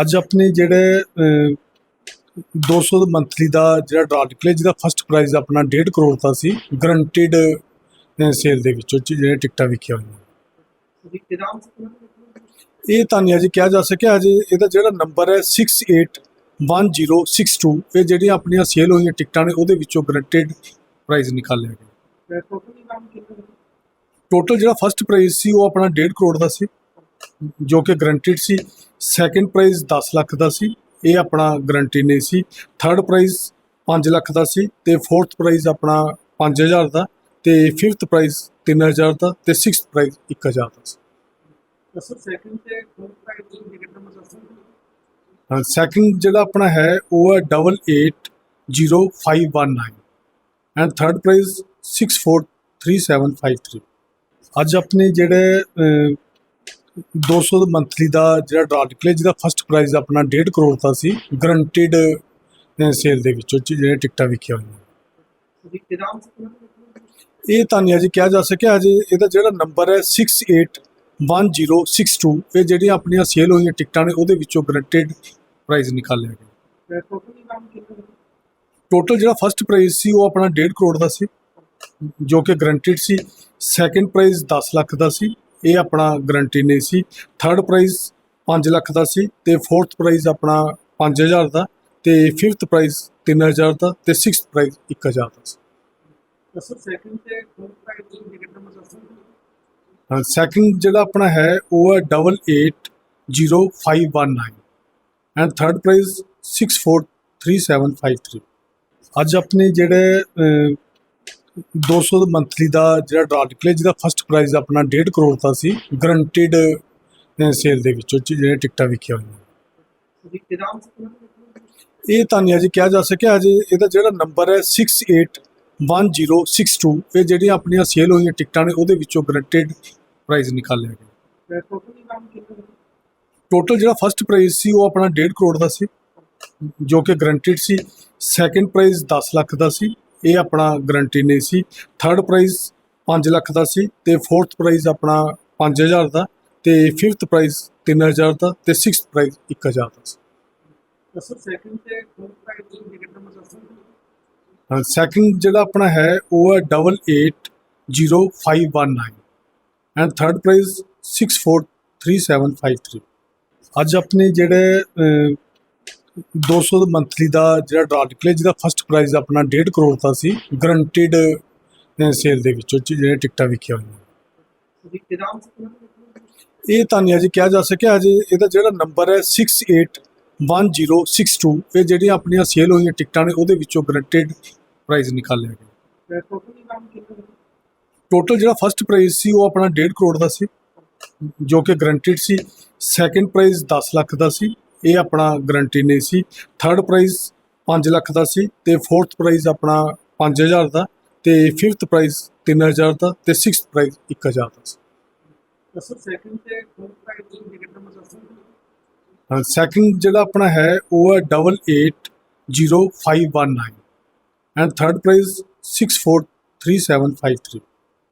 ਅੱਜ ਆਪਣੇ ਜਿਹੜੇ ਅਹ, 200 ਮੰਥਲੀ ਦਾ ਜਿਹੜਾ ਡਰਾ ਨਿਕਲਿਆ ਜਿਹਦਾ ਫਸਟ ਪ੍ਰਾਈਜ਼ ਆਪਣਾ 1.5 ਕਰੋੜ ਦਾ ਸੀ ਗਰੰਟਿਡ ਸੇਲ ਦੇ ਵਿੱਚੋਂ ਜਿਹੜੇ ਟਿਕਟਾਂ ਵਿਕੀਆਂ ਹੋਈਆਂ। ਇਹ ਤਾਂ ਨਹੀਂ ਅਜੇ ਕਿਹਾ ਜਾ ਸਕਿਆ ਅਜੇ ਇਹਦਾ ਜਿਹੜਾ ਨੰਬਰ ਹੈ 681062 ਇਹ ਜਿਹੜੀਆਂ ਆਪਣੀਆਂ ਸੇਲ ਹੋਈਆਂ ਟਿਕਟਾਂ ਨੇ ਉਹਦੇ ਵਿੱਚੋਂ ਗਰੰਟਿਡ ਪ੍ਰਾਈਜ਼ ਨਿਕਾਲਿਆ ਗਿਆ। ਟੋਟਲ ਜਿਹੜਾ ਫਸਟ ਪ੍ਰਾਈਜ਼ ਸੀ ਉਹ ਆਪਣਾ 1.5 ਕਰੋੜ ਦਾ ਸੀ। ਜੋ ਕਿ ਗਰੰਟਿਡ ਸੀ। ਸੈਕੰਡ ਪ੍ਰਾਈਜ਼ 10 ਲੱਖ ਦਾ ਸੀ। ਇਹ ਆਪਣਾ ਗਰੰਟੀ ਨਹੀਂ ਸੀ। ਥਰਡ ਪ੍ਰਾਈਜ਼ 5 ਲੱਖ ਦਾ ਸੀ ਤੇ ਫੋਰਥ ਪ੍ਰਾਈਜ਼ ਆਪਣਾ 5000 ਦਾ ਤੇ ਫਿਫਥ ਪ੍ਰਾਈਜ਼ 3000 ਦਾ ਤੇ ਸਿਕਸਥ ਪ੍ਰਾਈਜ਼ 1000 ਦਾ ਸੀ। ਸੈਕੰਡ ਜਿਹੜਾ ਆਪਣਾ ਹੈ ਉਹ ਹੈ 880519 ਐਂਡ ਥਰਡ ਪ੍ਰਾਈਜ਼ 643753 ਅੱਜ ਆਪਣੇ ਜਿਹੜੇ ਅਹ, 200 ਮੰਥਲੀ ਦਾ ਜਿਹੜਾ ਡਰਾ ਨਿਕਲਿਆ ਜਿਹਦਾ ਫਸਟ ਪ੍ਰਾਈਜ਼ ਆਪਣਾ 1.5 ਕਰੋੜ ਦਾ ਸੀ ਗਰੰਟਿਡ ਸੇਲ ਦੇ ਵਿੱਚੋਂ ਜਿਹੜੇ ਟਿਕਟਾਂ ਵਿਕੀਆਂ ਹੋਈਆਂ। ਇਹ ਤਾਂ ਨਹੀਂ ਅਜੇ ਕਿਹਾ ਜਾ ਸਕਿਆ ਅਜੇ ਇਹਦਾ ਜਿਹੜਾ ਨੰਬਰ ਹੈ 681062 ਇਹ ਜਿਹੜੀਆਂ ਆਪਣੀਆਂ ਸੇਲ ਹੋਈਆਂ ਟਿਕਟਾਂ ਨੇ ਉਹਦੇ ਵਿੱਚੋਂ ਗਰੰਟਿਡ ਪ੍ਰਾਈਜ਼ ਨਿਕਾਲਿਆ ਗਿਆ। ਟੋਟਲ ਜਿਹੜਾ ਫਸਟ ਪ੍ਰਾਈਜ਼ ਸੀ ਉਹ ਆਪਣਾ 1.5 ਕਰੋੜ ਦਾ ਸੀ ਜੋ ਕਿ ਗਰੰਟਿਡ ਸੀ। ਸੈਕੰਡ ਪ੍ਰਾਈਜ਼ 10 ਲੱਖ ਦਾ ਸੀ। ਇਹ ਆਪਣਾ ਗਰੰਟੀ ਨਹੀਂ ਸੀ। ਥਰਡ ਪ੍ਰਾਈਜ਼ 5 ਲੱਖ ਦਾ ਸੀ ਤੇ ਫੋਰਥ ਪ੍ਰਾਈਜ਼ ਆਪਣਾ 5000 ਦਾ ਤੇ ਫਿਫਥ ਪ੍ਰਾਈਜ਼ 3000 ਦਾ ਤੇ ਸਿਕਸਥ ਪ੍ਰਾਈਜ਼ 1000 ਦਾ ਸੀ। ਸੈਕੰਡ ਜਿਹੜਾ ਆਪਣਾ ਹੈ ਉਹ ਹੈ 880519 ਐਂਡ ਥਰਡ ਪ੍ਰਾਈਜ਼ 643753 ਅੱਜ ਆਪਣੇ ਜਿਹੜੇ 200 ਮੰਥਲੀ ਦਾ ਜਿਹੜਾ ਡਰਾ ਨਿਕਲਿਆ ਜਿਹਦਾ ਫਸਟ ਪ੍ਰਾਈਜ਼ ਆਪਣਾ 1.5 ਕਰੋੜ ਦਾ ਸੀ ਗਰੰਟਿਡ ਸੇਲ ਦੇ ਵਿੱਚੋਂ ਜਿਹੜੇ ਟਿਕਟਾਂ ਵਿਕੀਆਂ ਹੋਈਆਂ। ਇਹ ਤਾਂ ਨਹੀਂ ਅਜੇ ਕਿਹਾ ਜਾ ਸਕਿਆ ਅਜੇ ਇਹਦਾ ਜਿਹੜਾ ਨੰਬਰ ਹੈ 681062 ਇਹ ਜਿਹੜੀਆਂ ਆਪਣੀਆਂ ਸੇਲ ਹੋਈਆਂ ਟਿਕਟਾਂ ਨੇ ਉਹਦੇ ਵਿੱਚੋਂ ਗਰੰਟਿਡ ਪ੍ਰਾਈਜ਼ ਨਿਕਾਲਿਆ ਗਿਆ। ਟੋਟਲ ਜਿਹੜਾ ਫਸਟ ਪ੍ਰਾਈਜ਼ ਸੀ ਉਹ ਆਪਣਾ 1.5 ਕਰੋੜ ਦਾ ਸੀ ਜੋ ਕਿ ਗਰੰਟਿਡ ਸੀ। ਸੈਕੰਡ ਪ੍ਰਾਈਜ਼ 10 ਲੱਖ ਦਾ ਸੀ। ਇਹ ਆਪਣਾ ਗਰੰਟੀ ਨਹੀਂ ਸੀ। ਥਰਡ ਪ੍ਰਾਈਜ਼ 5 ਲੱਖ ਦਾ ਸੀ ਤੇ ਫੋਰਥ ਪ੍ਰਾਈਜ਼ ਆਪਣਾ 5000 ਦਾ ਤੇ ਫਿਫਥ ਪ੍ਰਾਈਜ਼ 3000 ਦਾ ਤੇ ਸਿਕਸਥ ਪ੍ਰਾਈਜ਼ 1000 ਦਾ ਸੀ। ਸੈਕੰਡ ਜਿਹੜਾ ਆਪਣਾ ਹੈ ਉਹ ਹੈ 880519 ਐਂਡ ਥਰਡ ਪ੍ਰਾਈਜ਼ 643753 ਅੱਜ ਆਪਣੇ ਜਿਹੜੇ 200 ਮੰਥਲੀ ਦਾ ਜਿਹੜਾ ਡਰਾ ਨਿਕਲਿਆ ਜਿਹਦਾ ਫਸਟ ਪ੍ਰਾਈਜ਼ ਆਪਣਾ 1.5 ਕਰੋੜ ਦਾ ਸੀ ਗਰੰਟਿਡ ਸੇਲ ਦੇ ਵਿੱਚੋਂ ਜਿਹੜੇ ਟਿਕਟਾਂ ਵਿਕੀਆਂ ਹੋਈਆਂ। ਇਹ ਤਾਂ ਨਹੀਂ ਅਜੇ ਕਿਹਾ ਜਾ ਸਕਿਆ ਅਜੇ ਇਹਦਾ ਜਿਹੜਾ ਨੰਬਰ ਹੈ 681062 ਇਹ ਜਿਹੜੀਆਂ ਆਪਣੀਆਂ ਸੇਲ ਹੋਈਆਂ ਟਿਕਟਾਂ ਨੇ ਉਹਦੇ ਵਿੱਚੋਂ ਗਰੰਟਿਡ ਪ੍ਰਾਈਜ਼ ਨਿਕਾਲਿਆ ਗਿਆ। ਟੋਟਲ ਜਿਹੜਾ ਫਸਟ ਪ੍ਰਾਈਜ਼ ਸੀ ਉਹ ਆਪਣਾ 1.5 ਕਰੋੜ ਦਾ ਸੀ ਜੋ ਕਿ ਗਰੰਟਿਡ ਸੀ। ਸੈਕੰਡ ਪ੍ਰਾਈਜ਼ 10 ਲੱਖ ਦਾ ਸੀ। ਇਹ ਆਪਣਾ ਗਰੰਟੀ ਨਹੀਂ ਸੀ। ਥਰਡ ਪ੍ਰਾਈਜ਼ 5 ਲੱਖ ਦਾ ਸੀ ਤੇ ਫੋਰਥ ਪ੍ਰਾਈਜ਼ ਆਪਣਾ 5000 ਦਾ ਤੇ ਫਿਫਥ ਪ੍ਰਾਈਜ਼ 3000 ਦਾ ਤੇ ਸਿਕਸਥ ਪ੍ਰਾਈਜ਼ 1000 ਦਾ ਸੀ। ਸੈਕੰਡ ਜਿਹੜਾ ਆਪਣਾ ਹੈ ਉਹ ਹੈ 880519 ਐਂਡ ਥਰਡ ਪ੍ਰਾਈਜ਼ 643753